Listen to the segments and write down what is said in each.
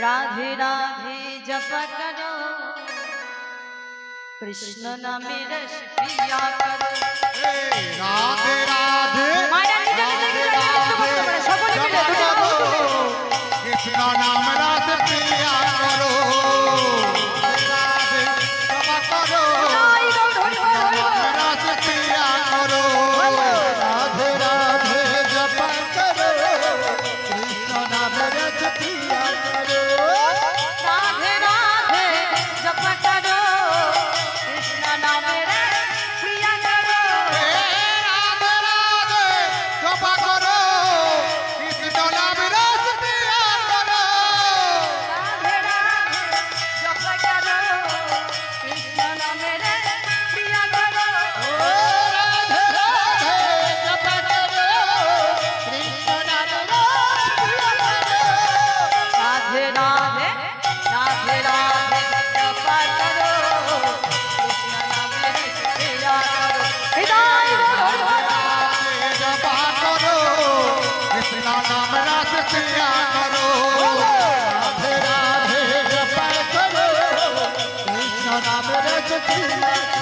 राधे राधे जप करो कृष्ण नामे रस प्रिया करो राधे राधे राधे राधे कृष्ण नाम Radhe Thank you.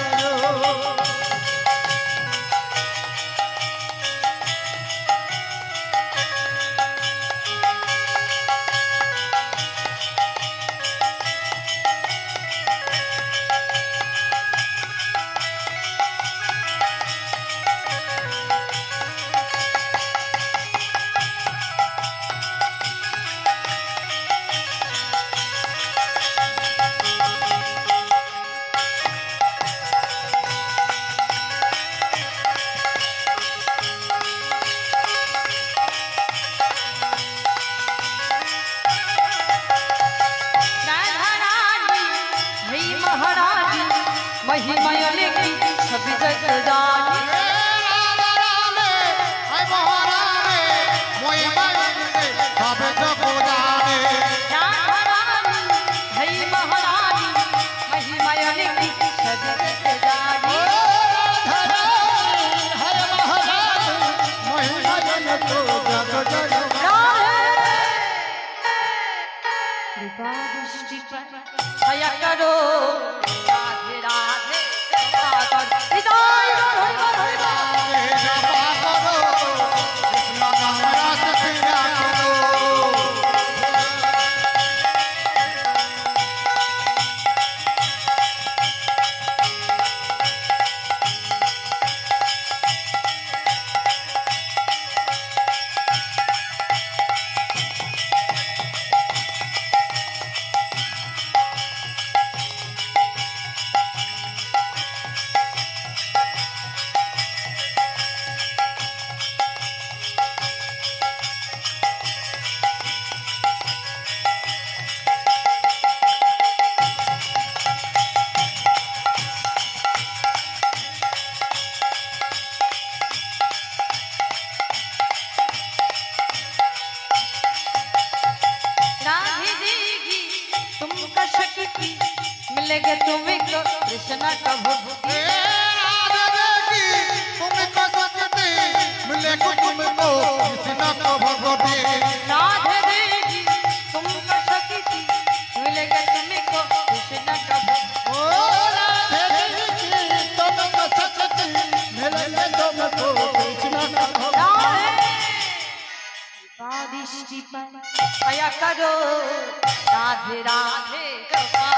Yeah, ya karo लेके तुम को कृष्णा का भक्ति मिले को तुमको দৃষ্টি পায় দয়া করো রাধে রাধে কৃপা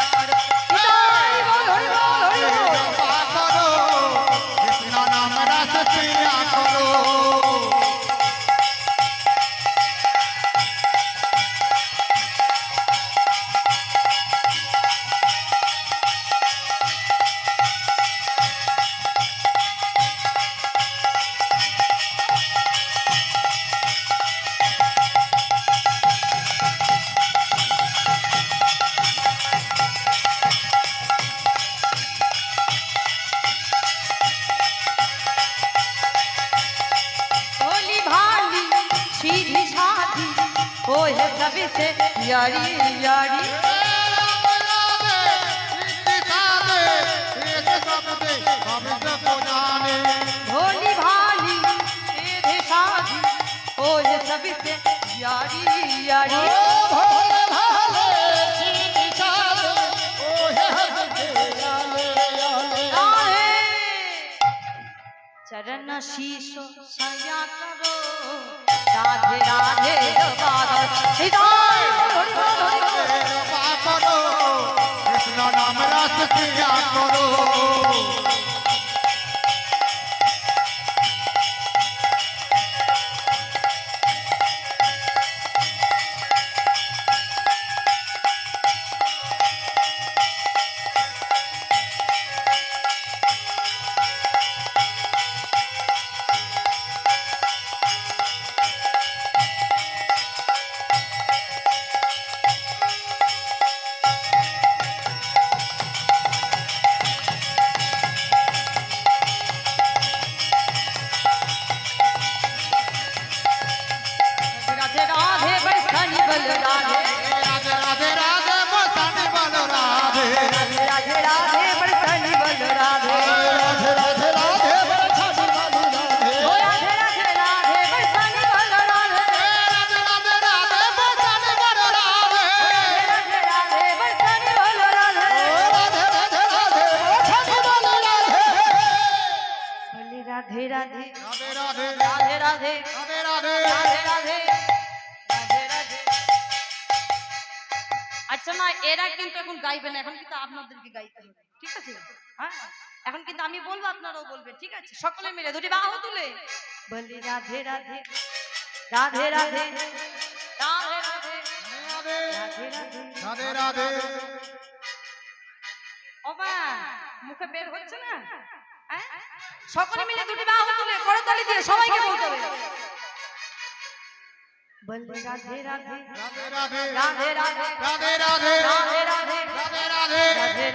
করো। কৃষ্ণ নাম রাস করো। नबी से यारी यारी भोली भाली सीधे शादी हो ये सभी से यारी यारी भोले भाले सीधे शादी हो ये सभी से चरण शीश सया करो নাম রাস কৃষ্ণ করো राधे राधे এরা কিন্তু এখন গাইবে না। এখন কিন্তু আপনাদেরকে গাইতে হবে। ঠিক আছে? হ্যাঁ? এখন কিন্তু আমি বলব আপনারাও বলবেন। ঠিক আছে? সকলে মিলে দুটি বাহু তুলে। বলি রাধে রাধে। রাধে রাধে। রাধে রাধে। ওবা মুখে বের হচ্ছে না? হ্যাঁ? সকলে মিলে দুটি বাহু তুলে করতালি দিয়ে সবাইকে বলতে হবে। বল রাধে রাধে রাধে রাধে রাধে রাধে রাধে রাধে রাধে রাধে রাধে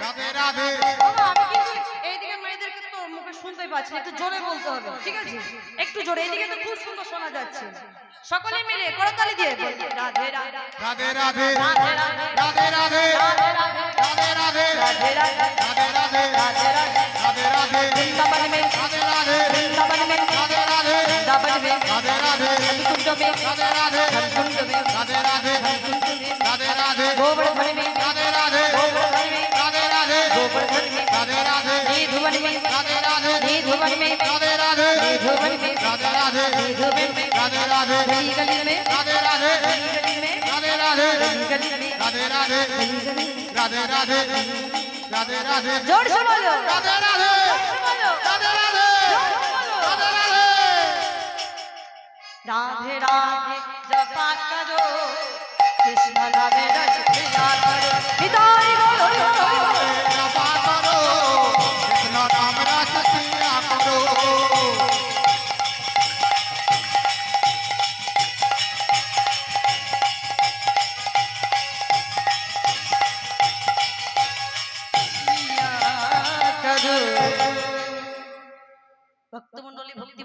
রাধে রাধে আমি কিন্তু এইদিকে মেয়েদেরকে তো মুখে শুনতে পাচ্ছি একটু জোরে রাধে রাধে রাধে রাধে রাধে রাধে রাধে রাধে খুব সুন্দর রাধে রাধে সকলে মিলে রাধে রাধে রাধে রাধে রাধে রাধে রাধে রাধে রাধে রাধে রাধে রাধে রাধে রাধে রাধে রাধে রাধে রাধে में राधे राधे में राधे राधे राधे राधे गोवर्धन में राधे राधे गोवर्धन में राधे राधे गोवर्धन में राधे राधे में राधे राधे निधुवन में राधे राधे निधुवन में राधे राधे निधुवन में राधे राधे गली गली में राधे राधे गली गली में राधे राधे गली गली में राधे राधे गली गली में राधे राधे राधे राधे ज़ोर से बोलो राधे राधे ज़ोर से बोलो राधे राधे राधे राधे जपा करो कृष्ण नामे